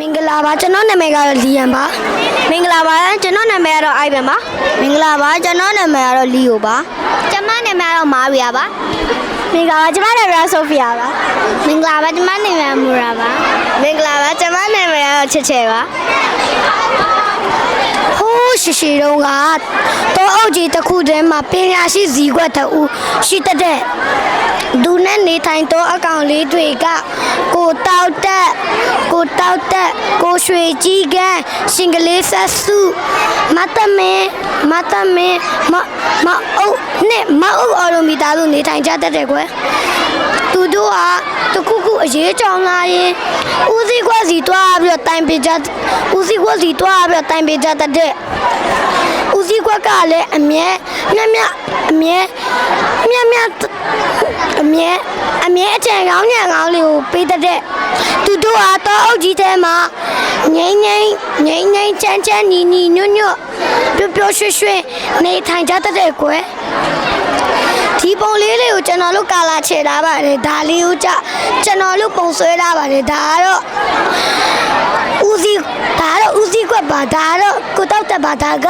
မင်္ဂလာပါကျွန်တော်နာမည်ကတော့လီယန်ပါမင်္ဂလာပါကျွန်တော်နာမည်ကတော့အိုက်ဗန်ပါမင်္ဂလာပါကျွန်တော်နာမည်ကတော့လီယိုပါကျွန်မနာမည်ကတော့မာရီယာပါမင်္ဂလာပါကျွန်မနာမည်ကတော့ဆိုဖီယာပါမင်္ဂလာပါကျွန်မနာမည်ကမူရာပါမင်္ဂလာပါကျွန်မနာမည်ကတော့ချစ်ချေပါဟိုးရှိရှိတုန်းကတော့အုပ်ကြီးတစ်ခုတည်းမှာပညာရှိဇီကွက်တူရှိတတ်တဲ့သူ နဲ့နေထိုင်သောအကောင်လေးတွေကကိုတောက်တက်ကိုတောက်တက်ကိုရွှေကြီးကန်းရှင်ကလေးဆက်စုမတ်တမင်းမတ်တမင်းမမအုပ်နဲ့မအုပ်အော်လိုမီတာလို့နေထိုင်ကြတတ်တယ်ကွယ်သူတို့ဟာတခုခုအရေးကြောင်းလာရင်ဦးစီးခွက်စီတွားပြီးတော့တိုင်ပေးကြဦးစီးခွက်စီတွားပြီးတော့တိုင်ပေးကြတတ်တဲ့ဦးစီးခွက်ကလည်းအမြဲမြတ်မြတ်အမြဲမြတ်မြတ်အ မြဲအမြဲအချံကောင်းညံကောင်းလေးကိုပေးတတ်တဲ့သူတို့ဟာတော့အုပ်ကြီးထဲမှာငိမ့်ငိမ့်ငိမ့်ငိမ့်ချမ်းချမ်းနီနီညွတ်ညွတ်ပျော်ပျော်ရွှင်ရွှင်နေထိုင်ကြတတ်တဲ့ကွယ်ဒီပုံလေးလေးကိုကျွန်တော်တို့ကာလာချေထားပါတယ်ဒါလေးကိုကြကျွန်တော်တို့ပုံဆွဲထားပါတယ်ဒါကတော့ဦးစီးဒါကတော့ဦးစီးကွက်ပါဒါကတော့ ကိုတောက်တက်ပါဒါက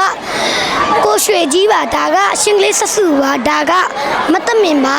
ကိုရွှေကြီးပါဒါကရှင်ကလေးဆက်စုပါဒါကမတမင်ပါ